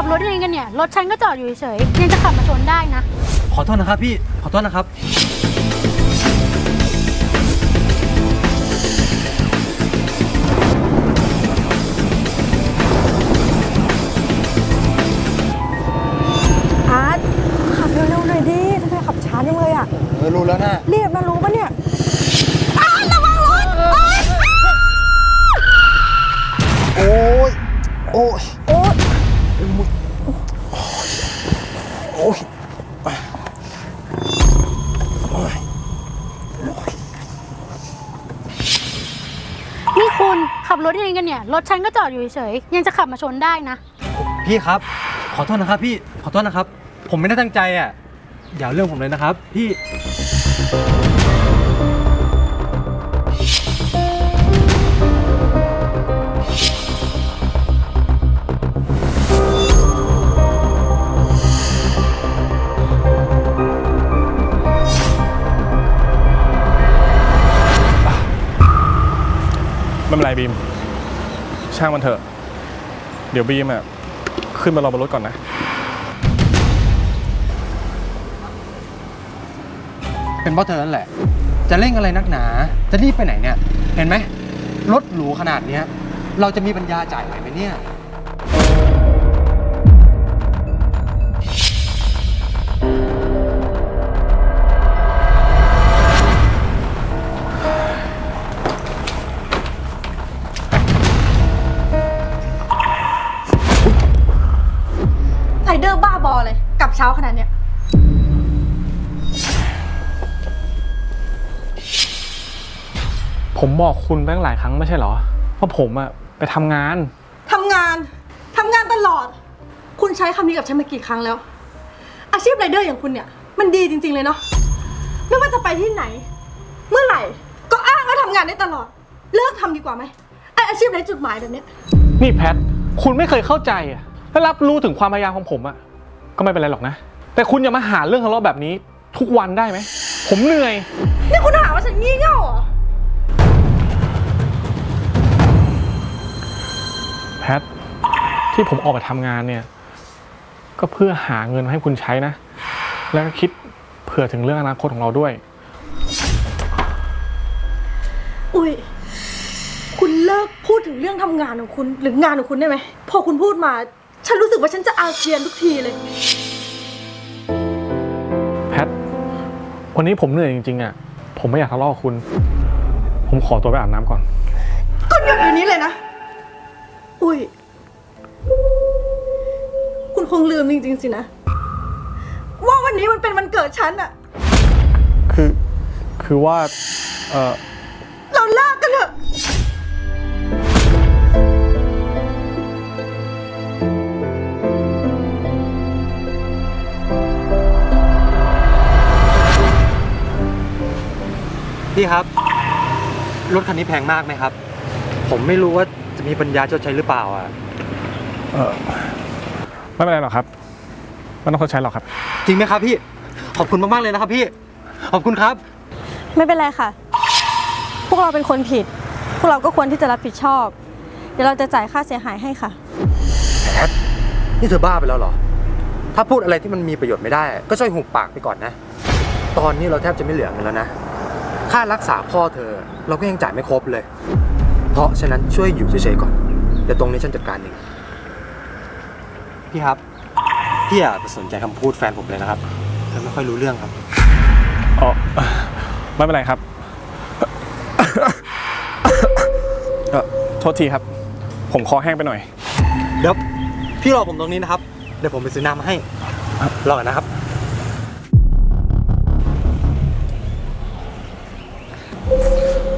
ขับรถยังไงกันเนี่ย รถฉันก็จอดอยู่เฉยๆยังจะขับมาชนได้นะ ขอโทษนะครับพี่ ขอโทษนะครับ อาร์ตขับเร็วๆหน่อยดิทำไมขับช้าจังเลยอะ เออรู้แล้วนะ โอ้ยนี่คุณขับรถยังไงกันเนี่ย รถฉันก็จอดอยู่เฉยๆยังจะขับมาชนได้นะ พี่ครับ ขอโทษนะครับพี่ขอโทษนะครับ ผมไม่ได้ตั้งใจอะอย่าเอาเรื่องผมเลยนะครับ พี่ เป็นไรบีม ช่างมันเถอะ เดี๋ยวบีมอะ ขึ้นมารอบนรถก่อนนะ เป็นเพราะเธอนั่นแหละ จะเร่งอะไรนักหนา จะรีบไปไหนเนี่ย เห็นไหม รถหรูขนาดเนี้ย เราจะมีปัญญาจ่ายไหวไหมเนี่ย ผมบอกคุณไปตั้งหลายครั้งไม่ใช่เหรอว่าผมอะไปทำงาน ทำงาน ทำงานตลอด คุณใช้คำนี้กับฉันมากี่ครั้งแล้ว อาชีพไรเดอร์อย่างคุณเนี่ย มันดีจริง ๆ เลยเนาะ ไม่ว่าจะไปที่ไหน เมื่อไหร่ ก็อ้างว่าทำงานได้ตลอด เลิกทำดีกว่าไหมไออาชีพไร้จุดหมายแบบเนี้ย นี่แพท คุณไม่เคยเข้าใจอะและรับรู้ถึงความพยายามของผมอะก็ไม่เป็นไรหรอกนะ แต่คุณอย่ามาหาเรื่องทะเลาะแบบนี้ ทุกวันได้ไหม ผมเหนื่อย นี่คุณหาว่าฉันงี่เง่าเหรอ ทที่ผมออกไปทำงานเนี่ย ก็เพื่อหาเงินมาให้คุณใช้นะ แล้วก็คิดเผื่อถึงเรื่องอนาคตของเราด้วย อุ้ย คุณเลิกพูดถึงเรื่องทำงานของคุณหรืองานของคุณได้ไหม พอคุณพูดมา ฉันรู้สึกว่าฉันจะอาเจียนทุกทีเลย แพท วันนี้ผมเหนื่อยจริงๆอะ ผมไม่อยากทะเลาะกับคุณ ผมขอตัวไปอาบน้ำก่อน คุณหยุดอยู่นี้เลยนะ อุ้ย คุณคงลืมจริงๆสินะ ว่าวันนี้มันเป็นวันเกิดฉันอะคือคือว่า เออเราเลิกกันเถอะพี่ครับ รถคันนี้แพงมากไหมครับ ผมไม่รู้ว่าจะมีปัญญาชดใช้หรือเปล่าอะ เออไม่เป็นไรหรอกครับไม่ต้องเข้าใช้หรอกครับ จริงไหมครับพี่ ขอบคุณมากๆเลยนะครับพี่ ขอบคุณครับ ไม่เป็นไรค่ะ พวกเราเป็นคนผิด พวกเราก็ควรที่จะรับผิดชอบ เดี๋ยวเราจะจ่ายค่าเสียหายให้ค่ะ แพทนี่เธอบ้าไปแล้วเหรอ ถ้าพูดอะไรที่มันมีประโยชน์ไม่ได้ ก็ช่วยหุบปากไปก่อนนะ ตอนนี้เราแทบจะไม่เหลือเงินแล้วนะ ค่ารักษาพ่อเธอ เราก็ยังจ่ายไม่ครบเลยเพ ราะฉะนั้นช่วยอยู่เฉยๆก่อนเดี๋ยวตรงนี้ฉันจัดการเองพี่ครับพี่อย่าไปสนใจคำพูดแฟนผมเลยนะครับเธอไม่ค่อยรู้เรื่องครับ อ๋อไม่เป็นไรครับเออโทษทีครับ ผมคอแห้งไปหน่อย เดี๋ยวพี่รอผมตรงนี้นะครับ เดี๋ยวผมไปซื้อน้ำมาให้รอก่อนนะครับ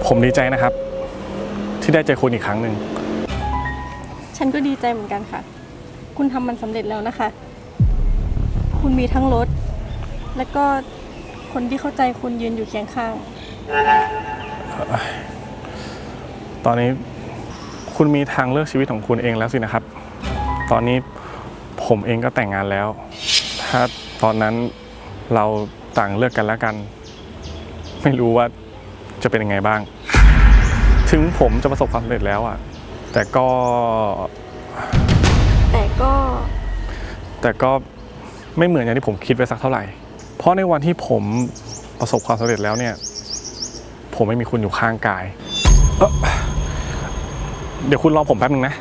ผมดีใจนะครับ ที่ได้เจอคุณอีกครั้งหนึ่ง ฉันก็ดีใจเหมือนกันค่ะ คุณทำมันสำเร็จแล้วนะคะ คุณมีทั้งรถ และก็คนที่เข้าใจคุณยืนอยู่เคียงข้าง ตอนนี้คุณมีทางเลือกชีวิตของคุณเองแล้วสินะครับ ตอนนี้ผมเองก็แต่งงานแล้ว ถ้าตอนนั้นเราต่างเลือกกันแล้วกัน ไม่รู้ว่าจะเป็นยังไงบ้าง ถึงผมจะประสบความสำเร็จแล้วอะแต่ก็ แต่ก็แต่ก็ไม่เหมือนอย่างที่ผมคิดไว้สักเท่าไหร่ เพราะในวันที่ผมประสบความสำเร็จแล้วเนี่ย ผมไม่มีคุณอยู่ข้างกายเอ้อเดี๋ยวคุณรอผมแป๊บนึงนะ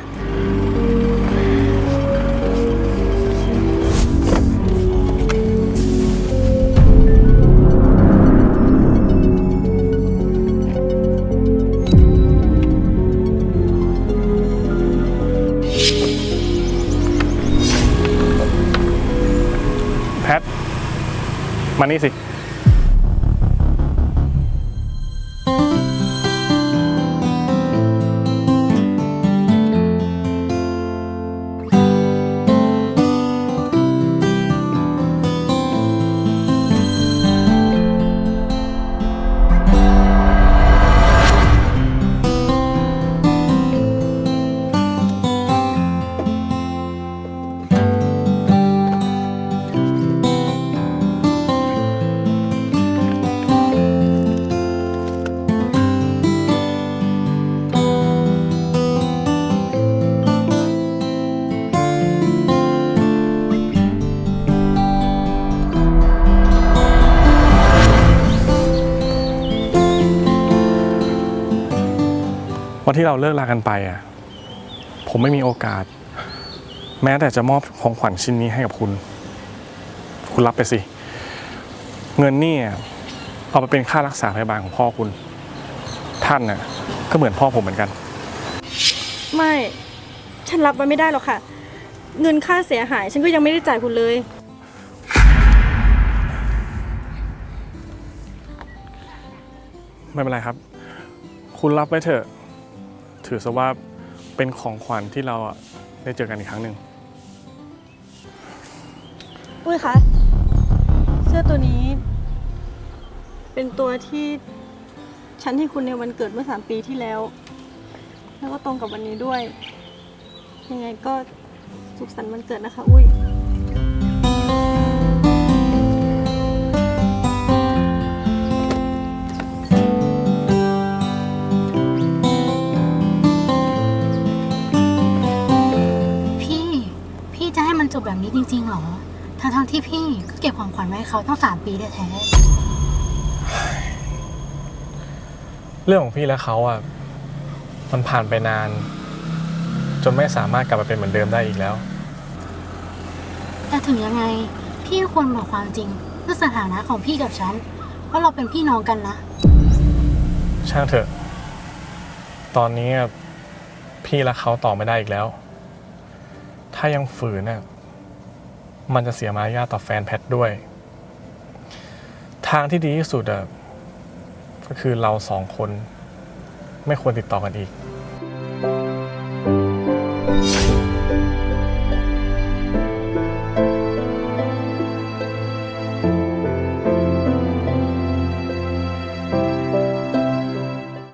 มานี่สิ ที่เราเลิกลากันไปอะ ผมไม่มีโอกาส แม้แต่จะมอบของขวัญชิ้นนี้ให้กับคุณ คุณรับไปสิ เงินนี่อะเอาไปเป็นค่ารักษาพยาบาลของพ่อคุณ ท่านน่ะ ก็เหมือนพ่อผมเหมือนกัน ไม่ ฉันรับมันไม่ได้หรอกค่ะ เงินค่าเสียหาย ฉันก็ยังไม่ได้จ่ายคุณเลย ไม่เป็นไรครับ คุณรับไว้เถอะ ถือซะว่าเป็นของขวัญที่เราอะได้เจอกันอีกครั้งหนึ่งอุ้ยคะ เสื้อตัวนี้ เป็นตัวที่ฉันให้คุณในวันเกิดเมื่อสามปีที่แล้ว แล้วก็ตรงกับวันนี้ด้วย ยังไงก็สุขสันต์วันเกิดนะคะ อุ้ย ของขวัญไว้ให้เขาตั้งสามปีแท้เรื่องของพี่และเขาอะมันผ่านไปนาน จนไม่สามารถกลับมาเป็นเหมือนเดิมได้อีกแล้ว ๆแต่ถึงยังไง พี่ก็ควรบอกความจริงเรื่องสถานะของพี่กับฉันว่าเราเป็นพี่น้องกันนะ ช่างเถอะ ตอนนี้อะพี่และเขาต่อไม่ได้อีกแล้ว ถ้ายังฝืนน่ะ มันจะเสียมารยาทต่อแฟนแพทด้วย ทางที่ดีที่สุดอะก็คือเราสองคน ไม่ควรติดต่อกันอีกพ